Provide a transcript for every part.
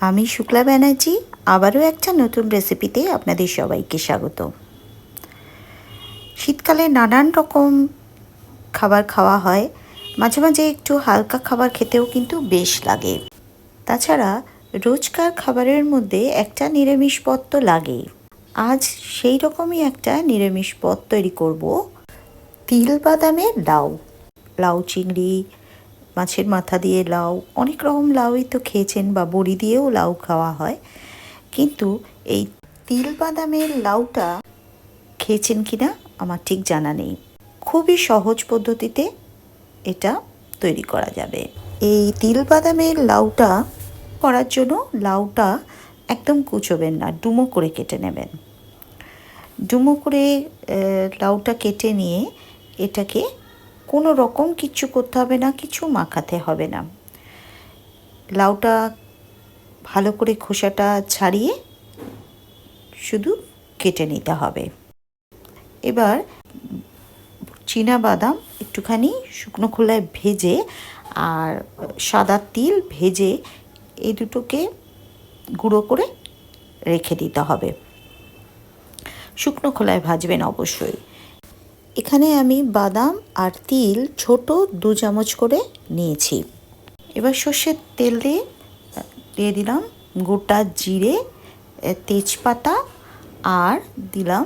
আমি শুক্লা ব্যানার্জি, আবারও একটা নতুন রেসিপিতে আপনাদের সবাইকে স্বাগত। শীতকালে নানান রকম খাবার খাওয়া হয়, মাঝে মাঝে একটু হালকা খাবার খেতেও কিন্তু বেশ লাগে। তাছাড়া রোজকার খাবারের মধ্যে একটা নিরামিষ পদ তো লাগেই আজ সেই রকমই একটা নিরামিষ পদ তৈরি করব, তিল বাদামের লাউ লাউ চিংড়ি মাছের মাথা দিয়ে লাউ, অনেক রকম লাউই তো খেয়েছেন বা বড়ি দিয়েও লাউ খাওয়া হয়। কিন্তু এই তিল বাদামের লাউটা খেয়েছেন কি না আমার ঠিক জানা নেই। খুবই সহজ পদ্ধতিতে এটা তৈরি করা যাবে। এই তিল বাদামের লাউটা করার জন্য লাউটা একদম কুচোবেন না, ডুমো করে কেটে নেবেন। ডুমো করে লাউটা কেটে নিয়ে এটাকে কোনো রকম কিচ্ছু করতে হবে না, কিছু মাখাতে হবে না। লাউটা ভালো করে খোসাটা ছাড়িয়ে শুধু কেটে নিতে হবে। এবার চীনা বাদাম একটুখানি শুকনো খোলায় ভেজে আর সাদা তিল ভেজে এই দুটোকে গুঁড়ো করে রেখে দিতে হবে। শুকনো খোলায় ভাজবেন অবশ্যই। এখানে আমি বাদাম আর তিল ছোট দু চামচ করে নিয়েছি। এবার সর্ষের তেল দিয়ে দিয়ে দিলাম গোটা জিরে তেজপাতা আর দিলাম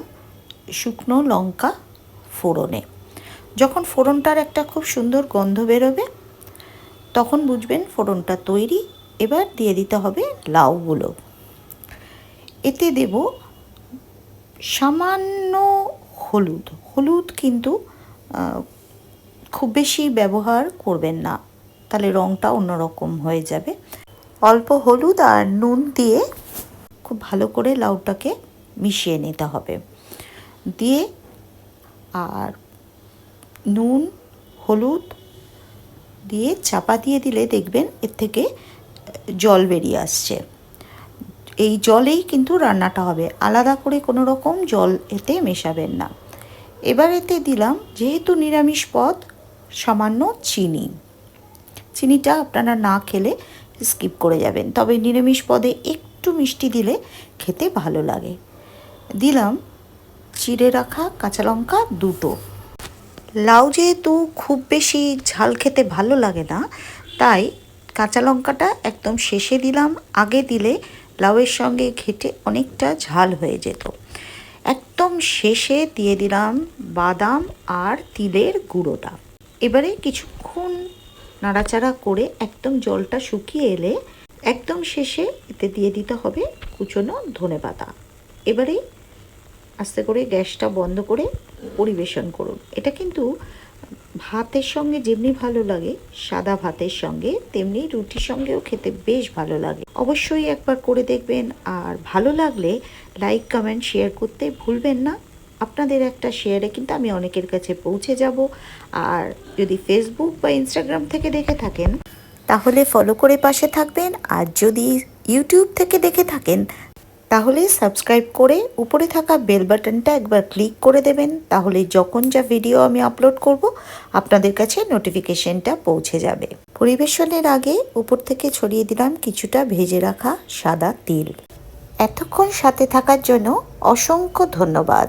শুকনো লঙ্কা ফোড়নে। যখন ফোড়নটার একটা খুব সুন্দর গন্ধ বেরোবে, তখন বুঝবেন ফোড়নটা তৈরি। এবার দিয়ে দিতে হবে লাউগুলো। এতে দেব সামান্য হলুদ। হলুদ কিন্তু খুব বেশি ব্যবহার করবেন না। তাহলে রঙটা অন্যরকম হয়ে যাবে। অল্প হলুদ আর নুন দিয়ে খুব ভালো করে লাউটাকে মিশিয়ে নিতে হবে। দিয়ে আর নুন, হলুদ দিয়ে চাপা দিয়ে দিলে দেখবেন এর থেকে জল বেরিয়ে আসছে। এই জলেই কিন্তু রান্নাটা হবে। আলাদা করে কোনো রকম জল এতে মেশাবেন না। এবার এতে দিলাম যেহেতু নিরামিষ পদ, সামান্য চিনি। চিনিটা আপনারা না খেলে স্কিপ করে যাবেন। তবে নিরামিষ পদে একটু মিষ্টি দিলে খেতে ভালো লাগে। দিলাম চিড়ে রাখা কাঁচা লঙ্কা দুটো। লাউ যেহেতু খুব বেশি ঝাল খেতে ভালো লাগে না, তাই কাঁচা লঙ্কাটা একদম শেষে দিলাম। আগে দিলে লাউয়ের সঙ্গে ঘেটে অনেকটা ঝাল হয়ে যেত। একদম শেষে দিয়ে দিলাম বাদাম আর তিলের গুঁড়োটা এবারে কিছুক্ষণ নাড়াচাড়া করে একদম জলটা শুকিয়ে এলে একদম শেষে এতে দিয়ে দিতে হবে কুচনো ধনে পাতা। এবারে আস্তে করে গ্যাসটা বন্ধ করে পরিবেশন করুন। এটা কিন্তু ভাতের সঙ্গে যেমনি ভালো লাগে, সাদা ভাতের সঙ্গে, তেমনি রুটির সঙ্গেও খেতে বেশ ভালো লাগে। অবশ্যই একবার করে দেখবেন, আর ভালো লাগলে লাইক, কমেন্ট, শেয়ার করতে ভুলবেন না। আপনাদের একটা শেয়ারে কিন্তু আমি অনেকের কাছে পৌঁছে যাব। আর যদি ফেসবুক বা ইনস্টাগ্রাম থেকে দেখে থাকেন, তাহলে ফলো করে পাশে থাকবেন। আর যদি ইউটিউব থেকে দেখে থাকেন তাহলে সাবস্ক্রাইব করে উপরে থাকা বেল বাটনটা একবার ক্লিক করে দেবেন, তাহলে যখন যা ভিডিও আমি আপলোড করব, আপনাদের কাছে নোটিফিকেশনটা পৌঁছে যাবে। পরিবেশনের আগে উপর থেকে ছড়িয়ে দিলাম কিছুটা ভেজে রাখা সাদা তিল। এতক্ষণ সাথে থাকার জন্য অসংখ্য ধন্যবাদ।